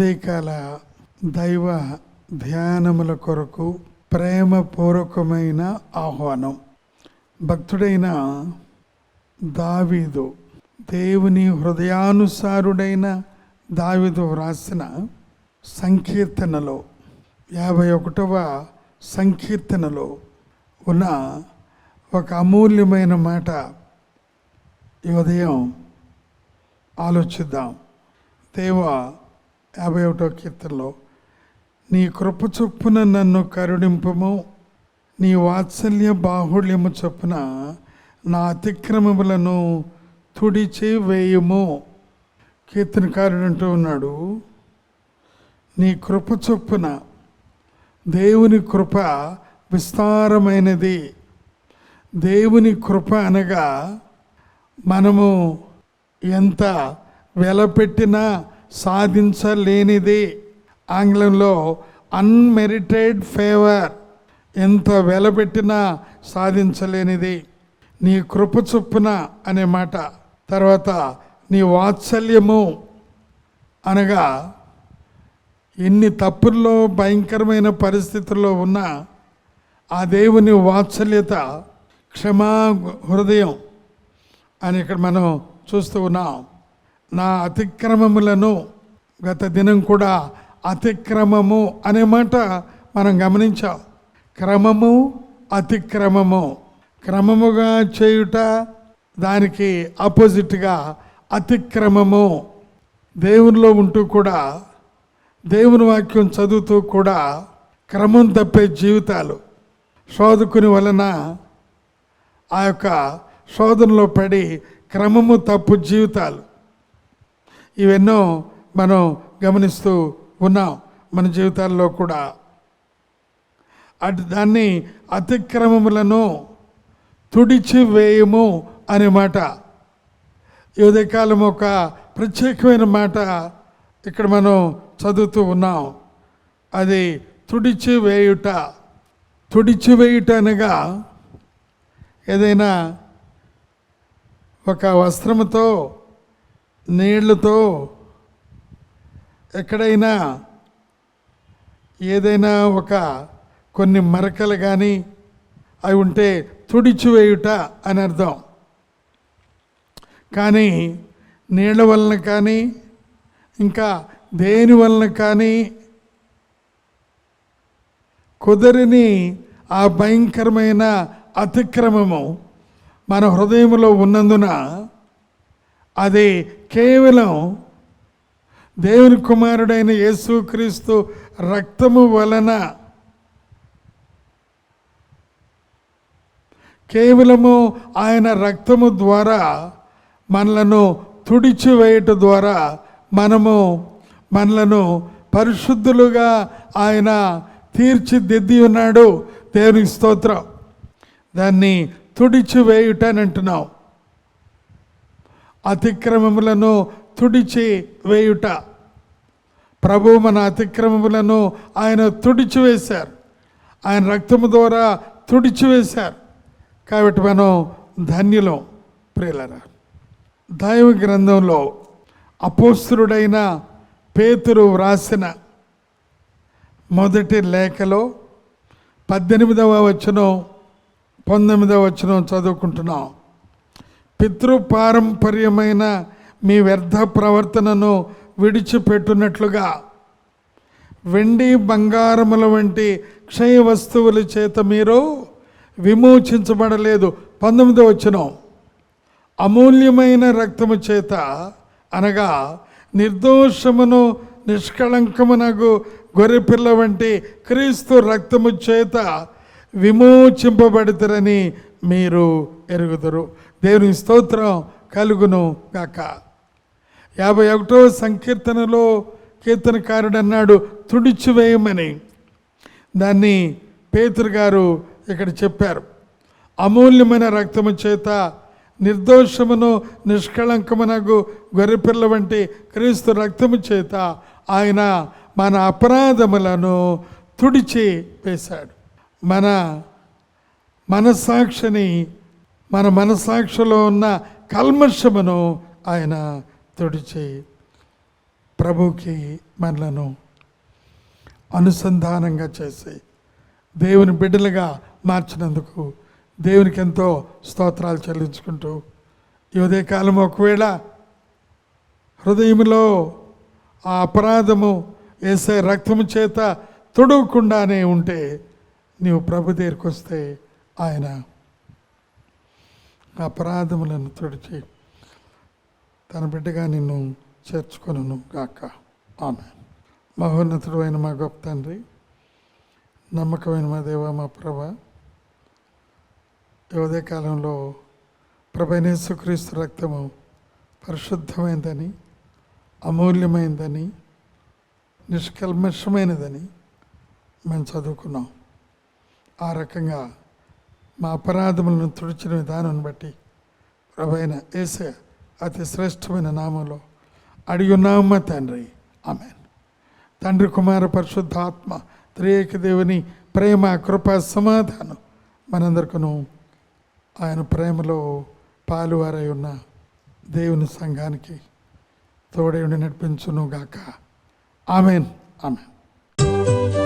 ఉదయకాల దైవ ధ్యానముల కొరకు ప్రేమపూర్వకమైన ఆహ్వానం. భక్తుడైన దావీదు దేవుని హృదయానుసారుడైన దావీదు వ్రాసిన సంకీర్తనలో యాభై ఒకటవ సంకీర్తనలో ఉన్న ఒక అమూల్యమైన మాట ఈ ఉదయం ఆలోచిద్దాం. దేవ యాభై ఒకటో కీర్తనలో నీ కృప చొప్పున నన్ను కరుణింపము నీ వాత్సల్య బాహుళ్యము చొప్పున నా అతిక్రమములను తుడిచి వేయుము కీర్తనకారుడు అంటూ ఉన్నాడు నీ కృప చొప్పున దేవుని కృప విస్తారమైనది. దేవుని కృప అనగా మనము ఎంత వెలపెట్టినా సాధించలేనిది. ఆంగ్లంలో అన్మెరిటెడ్ ఫేవర్ ఎంత వెలబెట్టినా సాధించలేనిది. నీ కృప చొప్పున అనే మాట. తర్వాత నీ వాత్సల్యము. అనగా ఎన్ని తప్పుల్లో భయంకరమైన పరిస్థితుల్లో ఉన్నా ఆ దేవుని వాత్సల్యత క్షమా హృదయం అని ఇక్కడ మనం చూస్తూ ఉన్నాం. నా అతిక్రమములను గత దినం కూడా అతిక్రమము అనే మాట మనం గమనించాం. క్రమము అతిక్రమము. క్రమముగా చేయుట దానికి ఆపోజిట్గా అతిక్రమము. దేవునిలో ఉంటూ కూడా దేవుని వాక్యం చదువుతూ కూడా క్రమం తప్పే జీవితాలు. శోధకుని వలన ఆ యొక్క శోధనలో పడి క్రమము తప్పు జీవితాలు. ఇవెన్నో మనం గమనిస్తూ ఉన్నాం మన జీవితాల్లో కూడా. అటు దాన్ని అతిక్రమములను తుడిచివేయము అనే మాట. ఈ ఉదయకాలం ఒక ప్రత్యేకమైన మాట ఇక్కడ మనం చదువుతూ ఉన్నాం. అది తుడిచివేయుట తుడిచివేయుట తుడిచి వేయుట అనగా ఏదైనా ఒక వస్త్రముతో నీళ్ళతో ఎక్కడైనా ఏదైనా ఒక కొన్ని మరకలు కానీ అవి ఉంటే తుడిచివేయుట అని అర్థం. కానీ నీళ్ళ వలన కానీ ఇంకా దేని వలన కానీ కుదరిని ఆ భయంకరమైన అతిక్రమము మన హృదయంలో ఉన్నందున అది కేవలం దేవుని కుమారుడైన యేసుక్రీస్తు రక్తము వలన కేవలము ఆయన రక్తము ద్వారా మనలను తుడిచివేయట ద్వారా మనము మనలను పరిశుద్ధులుగా ఆయన తీర్చిదిద్ది ఉన్నాడు. దేవునికి స్తోత్రం. దాన్ని తుడిచివేయుట అని అంటున్నాం. అతిక్రమములను తుడిచి వేయుట. ప్రభు మన అతిక్రమములను ఆయన తుడిచివేశారు ఆయన రక్తము ద్వారా తుడిచివేశారు కాబట్టి మనం ధన్యులం ప్రియులరా. దైవ గ్రంథంలో అపోస్తుడైన పేతురు వ్రాసిన మొదటి లేఖలో పద్దెనిమిదవ వచనం పంతొమ్మిదవ వచనం చదువుకుంటున్నాం. పితృపారంపర్యమైన మీ వ్యర్థ ప్రవర్తనను విడిచిపెట్టునట్లుగా వెండి బంగారముల వంటి క్షయ వస్తువుల చేత మీరు విమోచించబడలేదు. పంతొమ్మిదో వచ్చిన అమూల్యమైన రక్తము చేత అనగా నిర్దోషమును నిష్కళంకమునగు గొర్రెపిల్ల వంటి క్రీస్తు రక్తము చేత విమోచింపబడతారని మీరు ఎరుగుదరు. దేవుని స్తోత్రం కలుగును గాక యాభై ఒకటో సంకీర్తనలో కీర్తనకారుడు అన్నాడు తుడిచివేయమని దాన్ని పేతురు గారు ఇక్కడ చెప్పారు. అమూల్యమైన రక్తము చేత నిర్దోషమును నిష్కళంకమునకు గొర్రెపిల్ల వంటి క్రీస్తు రక్తము చేత ఆయన మన అపరాధములను తుడిచి వేశాడు. మన మనస్సాక్షిని మన మనసాక్షిలో ఉన్న కల్మషమును ఆయన తుడిచి ప్రభుకి మనలను అనుసంధానంగా చేసి దేవుని బిడ్డలుగా మార్చినందుకు దేవునికి ఎంతో స్తోత్రాలు చెల్లించుకుంటూ ఈ ఉదయకాలం ఒకవేళ హృదయంలో ఆ అపరాధము వేసే రక్తము చేత తొడవకుండానే ఉంటే నీవు ప్రభు దగ్గరికి వస్తే ఆయన అపరాధములను తుడిచి తన బిడ్డగా నిన్ను చేర్చుకొను గాక. ఆమె మహోన్నతుడు అయిన మా గొప్ప తండ్రి నమ్మకమైన మా దేవ మా ప్రభ యువదే కాలంలో ప్రభనేసుక్రీస్తు రక్తము పరిశుద్ధమైనదని అమూల్యమైందని నిష్కల్మషమైనదని మేము చదువుకున్నాం. ఆ రకంగా మా అపరాధములను తుడిచిన విధానం బట్టి ప్రభైన ఏసే అతి శ్రేష్టమైన నామంలో అడిగి తండ్రి? ఆమె తండ్రి కుమార పరిశుద్ధాత్మ త్రియేక దేవుని ప్రేమ కృప సమాధానం మనందరికను ఆయన ప్రేమలో పాలువారై ఉన్న దేవుని సంఘానికి తోడేయుడి నడిపించును గాక ఆమెన్. ఆమెన్.